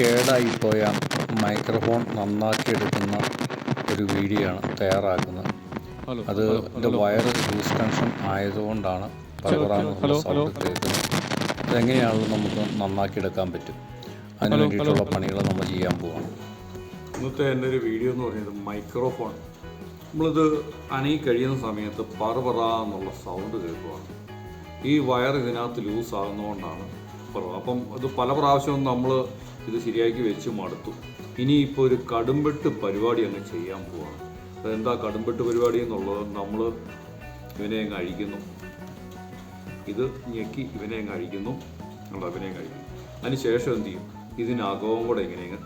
കേടായിപ്പോയ microphone നന്നാക്കി എടുക്കുന്ന ഒരു വീഡിയോ ആണ് തയ്യാറാക്കുന്നത്. ഹലോ അത് ഇതിന്റെ വയർ ലൂസ് കണക്ഷൻ ആയതുകൊണ്ടാണ് പരപരാന്നുള്ള സൗണ്ട് കേൾക്കുന്നത് അതെങ്ങനെയാണല്ലോ നമുക്ക് നന്നാക്കി എടുക്കാൻ പറ്റും. അതിന് വേണ്ടിയിട്ടുള്ള പണികൾ നമ്മൾ ചെയ്യാൻ പോവാം ഇന്നത്തെ എന്റെ ഒരു വീഡിയോ എന്ന് പറയുന്നത് മൈക്രോഫോൺ നമ്മളിത് അണി കഴിയുന്ന സമയത്ത് പറ എന്നുള്ള സൗണ്ട് കേൾക്കുവാണ്. ഈ വയർ ഇതിനകത്ത് ലൂസ് ആകുന്നതുകൊണ്ടാണ് പറ അപ്പം ഇത് പല പ്രാവശ്യവും നമ്മൾ ഇത് ശരിയാക്കി വെച്ച് മടുത്തു. ഇനിയിപ്പോൾ ഒരു കടുംപെട്ട് പരിപാടി അങ്ങ് ചെയ്യാൻ പോവാണ്. അതെന്താ കടുംപെട്ട് പരിപാടി എന്നുള്ളത്? നമ്മൾ ഇവനെ അങ്ങ് അഴിക്കുന്നു. ഇത് ഞെക്കി ഇവനെ അങ്ങ് അഴിക്കുന്നു. നമ്മൾ ഇവനെ കഴിക്കുന്നു അതിന് ശേഷം എന്ത് ചെയ്യും? ഇതിനകവും കൂടെ ഇങ്ങനെ അങ്ങ്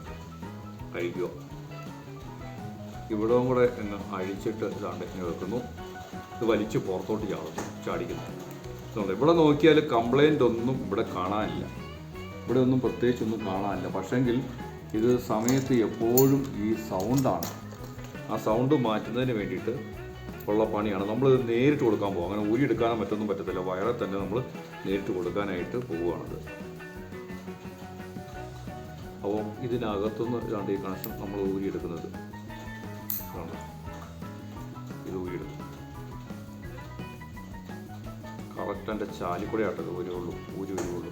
കഴിക്കുക. ഇവിടവും കൂടെ അങ്ങ് അഴിച്ചിട്ട് ഇതാണ്ട് ഇങ്ങനെ വെക്കുന്നു. ഇത് വലിച്ച് പുറത്തോട്ട് ചാടുന്നു ചാടിക്കുന്നു. ഇതുകൊണ്ട് ഇവിടെ നോക്കിയാൽ കംപ്ലൈന്റ് ഒന്നും ഇവിടെ കാണാനില്ല. ഇവിടെ ഒന്നും പ്രത്യേകിച്ച് പ്രത്യേകിച്ചൊന്നും കാണാനില്ല. പക്ഷെങ്കിൽ ഇത് സമയത്ത് എപ്പോഴും ഈ സൗണ്ടാണ് ആ സൗണ്ട് മാറ്റുന്നതിന് വേണ്ടിയിട്ട് ഉള്ള പണിയാണ്. നമ്മൾ ഇത് നേരിട്ട് കൊടുക്കാൻ പോകും അങ്ങനെ ഊരി ഊരിയെടുക്കാനോ മറ്റൊന്നും പറ്റത്തില്ല. വയറെ തന്നെ നമ്മൾ നേരിട്ട് കൊടുക്കാനായിട്ട് പോവുകയാണത്. അപ്പോൾ ഇതിനകത്തുനിന്ന് രണ്ട് ഈ കണക്ഷൻ നമ്മൾ ഊരിയെടുക്കുന്നത്. ഇത് ഊരിയെടുക്കും. കറക്റ്റ് എന്റെ ചാലിക്കൂടെ ആട്ടത് ഊരുള്ളൂ ഊരി വരുള്ളൂ.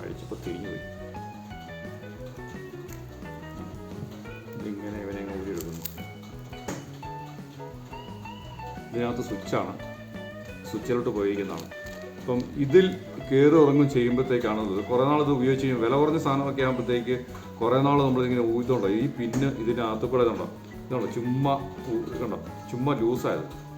കഴിച്ചപ്പോൾ തിരിഞ്ഞു പോയി. ഇതിങ്ങനെ ഇവനെ ഊരി എടുക്കുന്നു. ഇതിനകത്ത് സ്വിച്ചാണ്. സ്വിച്ചിലോട്ട് പോയിരിക്കുന്നതാണ്. അപ്പം ഇതിൽ കയറി ഇറങ്ങും ചെയ്യുമ്പോഴത്തേക്കാണ് ഇത്. കുറേ നാൾ ഇത് ഉപയോഗിച്ച് കഴിഞ്ഞാൽ വില കുറഞ്ഞ സാധനമൊക്കെ ആകുമ്പോഴത്തേക്ക് കുറേ നാൾ നമ്മളിങ്ങനെ ഊതുണ്ടോ ഈ പിന്നെ ഇതിനകത്ത് കൂടെ ഇതുണ്ടോ ഇതുണ്ടോ? ചുമ്മാ ഇതുണ്ടോ ചുമ്മാ ലൂസായത്.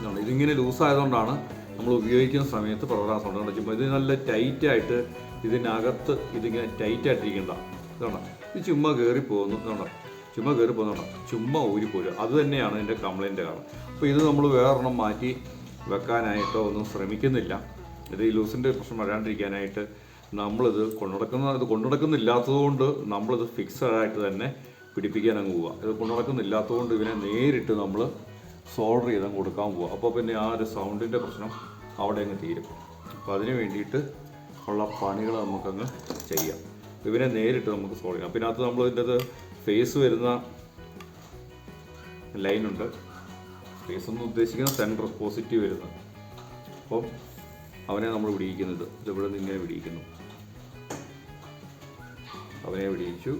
ഇതുണ്ട് ഇതിങ്ങനെ ലൂസായതുകൊണ്ടാണ് നമ്മൾ ഉപയോഗിക്കുന്ന സമയത്ത് പ്രവറാസം ഉണ്ട് ചുമ്മാ ഇത് നല്ല ടൈറ്റായിട്ട് ഇതിനകത്ത് ഇതിങ്ങനെ ടൈറ്റായിട്ടിരിക്കേണ്ട ഇതാണ്? ഇത് ചുമ്മാ കയറി പോകുന്നു. ഇതാണ്? ചുമ്മാ കയറി പോകുന്നുണ്ട് ചുമ്മാ ഊരിപ്പോരുക അത് തന്നെയാണ് ഇതിന്റെ കംപ്ലൈന്റ് കാരണം. അപ്പോൾ ഇത് നമ്മൾ വേറൊരെണ്ണം മാറ്റി വെക്കാനായിട്ടോ ഒന്നും ശ്രമിക്കുന്നില്ല. ഇത് ഈ ലൂസിന്റെ പ്രശ്നം വരാണ്ടിരിക്കാനായിട്ട് നമ്മളിത് കൊണ്ടുനടക്കുന്ന ഇത് കൊണ്ടുനടക്കുന്നില്ലാത്തതുകൊണ്ട് നമ്മളിത് ഫിക്സഡായിട്ട് തന്നെ പിടിപ്പിക്കാൻ അങ്ങ് പോവുക. ഇത് കൊണ്ടുനടക്കുന്നില്ലാത്തതുകൊണ്ട് ഇതിനെ നേരിട്ട് നമ്മൾ സോൾഡർ ചെയ്ത് കൊടുക്കാൻ പോകുക അപ്പോൾ പിന്നെ ആ ഒരു സൗണ്ടിന്റെ പ്രശ്നം അവിടെ അങ്ങ് തീരും. അപ്പോൾ അതിന് വേണ്ടിയിട്ട് ഉള്ള പണികൾ നമുക്കങ്ങ് ചെയ്യാം. ഇവനെ നേരിട്ട് നമുക്ക് സോൾവ് ചെയ്യാം. പിന്നെ അത് നമ്മൾ ഇതിന്റെ ഫേസ് വരുന്ന ലൈനുണ്ട് ഫേസ് എന്ന് ഉദ്ദേശിക്കുന്ന സെന്റർ പോസിറ്റീവ് വരുന്ന അപ്പം അവനെ നമ്മൾ പിടിയിക്കുന്നത്. ഇത് ഇവിടെ നിന്ന് ഇങ്ങനെ പിടിയിക്കുന്നു. അവനെ പിടിയിച്ചു.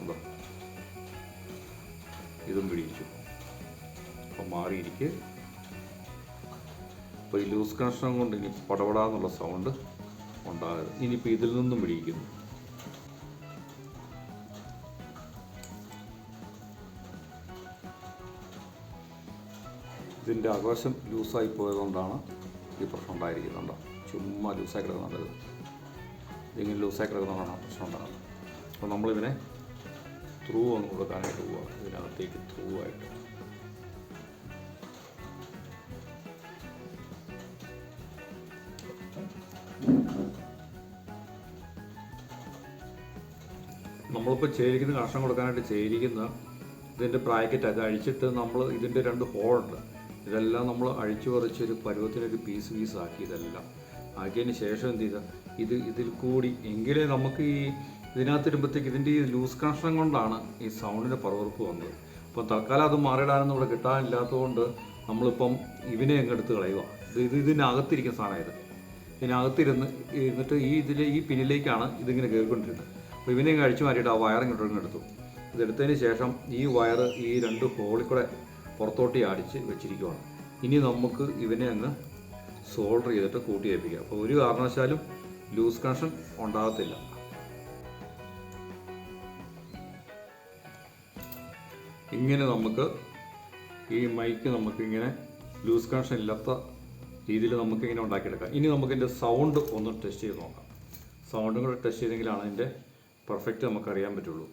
എന്താ ഇതും പിടിയിച്ചു. അപ്പം മാറിയിരിക്കുക അപ്പോൾ ഈ ലൂസ് കണക്ഷൻ കൊണ്ട് ഇനി പടപടാന്നുള്ള സൗണ്ട് ഉണ്ടാകരുത്. ഇനിയിപ്പോൾ ഇതിൽ നിന്നും പിടിയിക്കുന്നു ഇതിന്റെ ആകാശം ലൂസായി പോയതുകൊണ്ടാണ് ഈ പ്രശ്നം ഉണ്ടായിരിക്കുന്നുണ്ടോ ചുമ്മാ ലൂസായി കിടക്കുന്നുണ്ടത് ഇത്. ഇതിങ്ങനെ ലൂസായി കിടക്കുന്നതുകൊണ്ടാണ് പ്രശ്നം ഉണ്ടാകുന്നത്. അപ്പോൾ നമ്മളിതിനെ ത്രൂ ഒന്ന് കൊടുക്കാനായിട്ട് പോവുക ഇതിനകത്തേക്ക് ത്രൂ ആയിട്ട്. നമ്മളിപ്പോൾ ചേരിക്കുന്ന കഷ്ണം കൊടുക്കാനായിട്ട് ചേരിക്കുന്ന ഇതിന്റെ ബ്രാക്കറ്റൊക്കെ അഴിച്ചിട്ട് നമ്മൾ ഇതിന്റെ രണ്ട് ഹോളുണ്ട് ഇതെല്ലാം നമ്മൾ അഴിച്ചു പറിച്ച് ഒരു പരുവത്തിനൊരു പീസ് പീസ് ആക്കി ഇതെല്ലാം. ആക്കിയതിന് ശേഷം എന്ത് ചെയ്താൽ ഇത് ഇതിൽ കൂടി എങ്കിലേ നമുക്ക് ഈ ഇതിനകത്ത് ഇടുമ്പോഴത്തേക്ക് ഇതിന്റെ ഈ ലൂസ് കണക്ഷൻ കൊണ്ടാണ് ഈ സൗണ്ടിന്റെ പറവറുപ്പ് വന്നത്. അപ്പോൾ തൽക്കാലം അത് മാറിയിടാനൊന്നും ഇവിടെ കിട്ടാനില്ലാത്തതുകൊണ്ട് നമ്മളിപ്പം ഇവനെ അങ്ങ് എടുത്ത് കളയുക ഇത് ഇത് ഇതിനകത്തിരിക്കുന്ന സാധനം ഇത് ഇതിനകത്തിരുന്ന് ഇരുന്നിട്ട് ഈ ഇതിലെ ഈ പിന്നിലേക്കാണ് ഇതിങ്ങനെ കയറിക്കൊണ്ടിരുന്നത് അപ്പോൾ കഴിച്ചു മാറ്റിയിട്ട് ആ വയറിങ് ഇങ്ങ് എടുത്തു. ഇതെടുത്തതിന് ശേഷം ഈ വയർ ഈ രണ്ട് ഹോളിൽ കൂടെ പുറത്തോട്ട് അടിച്ച് വെച്ചിരിക്കുവാണ്. ഇനി നമുക്ക് ഇവനെ അങ്ങ് സോൾഡർ ചെയ്തിട്ട് കൂട്ടി ഏൽപ്പിക്കുക അപ്പോൾ ഒരു കാരണവശാലും ലൂസ് കണക്ഷൻ ഉണ്ടാകത്തില്ല. ഇങ്ങനെ നമുക്ക് ഈ മൈക്ക് നമുക്കിങ്ങനെ ലൂസ് കണക്ഷൻ ഇല്ലാത്ത രീതിയിൽ നമുക്കിങ്ങനെ ഉണ്ടാക്കിയെടുക്കാം. ഇനി നമുക്ക് ഇതിന്റെ സൗണ്ട് ഒന്ന് ടെസ്റ്റ് ചെയ്ത് നോക്കാം. സൗണ്ടും കൂടെ ടെസ്റ്റ് ചെയ്തെങ്കിലാണ് അതിന്റെ പെർഫെക്റ്റ് നമുക്ക് അറിയാൻ പറ്റുള്ളൂ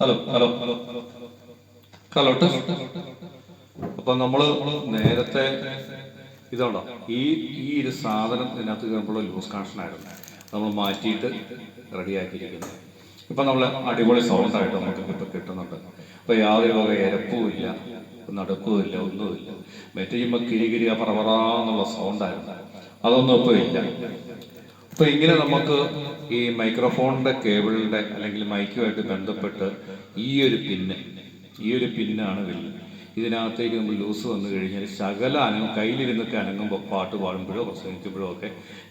hello hello hello hello hello അപ്പം നമ്മൾ നേരത്തെ ഇതുണ്ടോ ഈ ഈ ഒരു സാധനം ഇതിനകത്ത് കയറുമ്പോൾ ലൂസ് കണക്ഷൻ ആയിരുന്നു. നമ്മൾ മാറ്റിയിട്ട് റെഡിയാക്കിയിരിക്കുന്നത് ഇപ്പം നമ്മൾ അടിപൊളി സൗണ്ട് സൗണ്ടായിട്ട് നമുക്ക് ഇപ്പം കിട്ടുന്നുണ്ട്. അപ്പോൾ യാതൊരു വക ഇരപ്പും ഇല്ല നടക്കുകയില്ല ഒന്നുമില്ല മറ്റേ ചെയ്യുമ്പോൾ എന്നുള്ള പറവറാന്നുള്ള സൗണ്ടായിരുന്നു അതൊന്നും ഇപ്പോൾ ഇല്ല. അപ്പൊ ഇങ്ങനെ നമുക്ക് ഈ മൈക്രോഫോണിന്റെ കേബിളിന്റെ അല്ലെങ്കിൽ മൈക്കുമായിട്ട് ബന്ധപ്പെട്ട് ഈ ഒരു പിന്ന് ഈ ഒരു പിന്നാണ് വലിയ ഇതിനകത്തേക്ക് നമ്മൾ ലൂസ് വന്നു കഴിഞ്ഞാൽ ശകല അനങ്ങും കയ്യിലിരുന്നൊക്കെ അനങ്ങുമ്പോൾ പാട്ട് പാടുമ്പോഴോ പ്രസംഗിക്കുമ്പോഴോ ഒക്കെ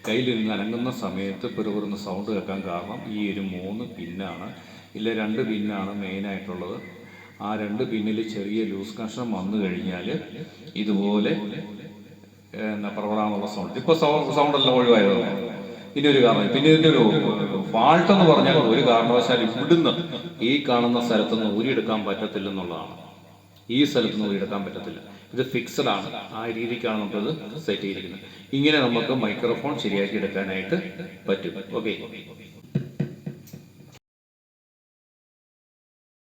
കയ്യിലിരുന്ന് അനങ്ങുന്ന സമയത്ത് പെറുപെറുന്ന സൗണ്ട് കേൾക്കാൻ കാരണം ഈ ഒരു മൂന്ന് പിന്നാണ്. ഇല്ല രണ്ട് പിന്നാണ് മെയിനായിട്ടുള്ളത് ആ രണ്ട് പിന്നിൽ ചെറിയ ലൂസ് കണക്ഷൻ വന്നു കഴിഞ്ഞാൽ ഇതുപോലെ എന്നാ പ്രവണമുള്ള സൗണ്ട് ഇപ്പോൾ സൗണ്ട് എല്ലാം ഒഴിവായത് ഇനി ഒരു കാരണം പിന്നെ ഇതിന്റെ ഒരു ഫാൾട്ട് എന്ന് പറഞ്ഞാൽ ഒരു കാരണവശാൽ ഇവിടുന്ന് ഈ കാണുന്ന സ്ഥലത്ത് നിന്ന് ഊരിയെടുക്കാൻ പറ്റത്തില്ലെന്നുള്ളതാണ്. ഈ സ്ഥലത്ത് നിന്ന് ഊരിയെടുക്കാൻ പറ്റത്തില്ല. ഇത് ഫിക്സഡ് ആണ്. ആ രീതിക്കാണ് നമുക്കത് സെറ്റ് ചെയ്തിരിക്കുന്നത്. ഇങ്ങനെ നമുക്ക് മൈക്രോഫോൺ ശരിയാക്കി എടുക്കാനായിട്ട് പറ്റും. ഓക്കെ